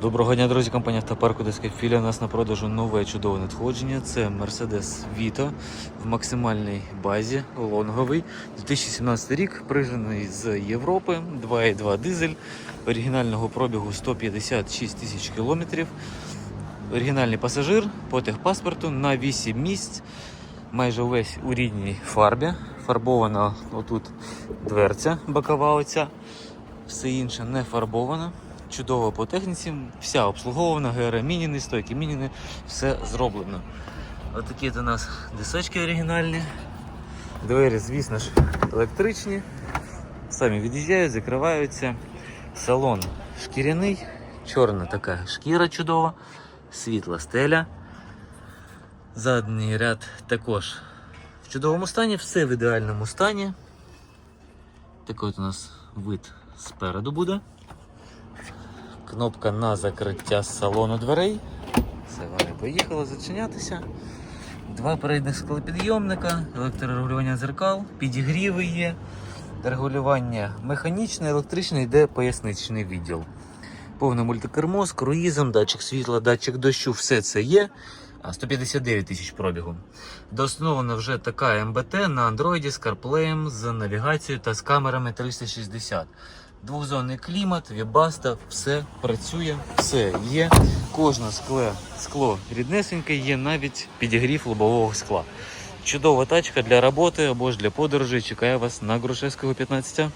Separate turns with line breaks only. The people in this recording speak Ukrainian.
Доброго дня, друзі, компанія Автопарку Деска Філя. У нас на продажу нове чудове надходження. Це Mercedes Vito в максимальній базі, лонговий. 2017 рік, прижений з Європи, 2,2 дизель, оригінального пробігу 156 тисяч кілометрів. Оригінальний пасажир по техпаспорту на 8 місць. Майже увесь у рідній фарбі. Фарбована отут дверця бокова оця. Все інше не фарбовано. Чудово по техніці, вся обслуговувана, ГР мініни, стойки мініни, все зроблено. Отакі от у нас дисочки оригінальні. Двері, звісно ж, електричні. Самі від'їжджають, закриваються. Салон шкіряний, чорна така шкіра чудова, світла стеля. Задній ряд також в чудовому стані, все в ідеальному стані. Такий от у нас вид спереду буде. Кнопка на закриття салону дверей. Все, вони поїхали зачинятися. Два передніх склопідйомника, електрорегулювання дзеркал, підігріви є, регулювання механічне, електричне, йде поясничний відділ. Повне мультикермо з круїзом, датчик світла, датчик дощу, все це є. 159 тисяч пробігу. Доустановлена вже така МБТ на Android з CarPlay, з навігацією та з камерами 360. Двохзонний клімат, вібаста, все працює, все є. Кожне скло, скло ріднесеньке, є навіть підігрів лобового скла. Чудова тачка для роботи або ж для подорожей. Чекає вас на Грушевського 15.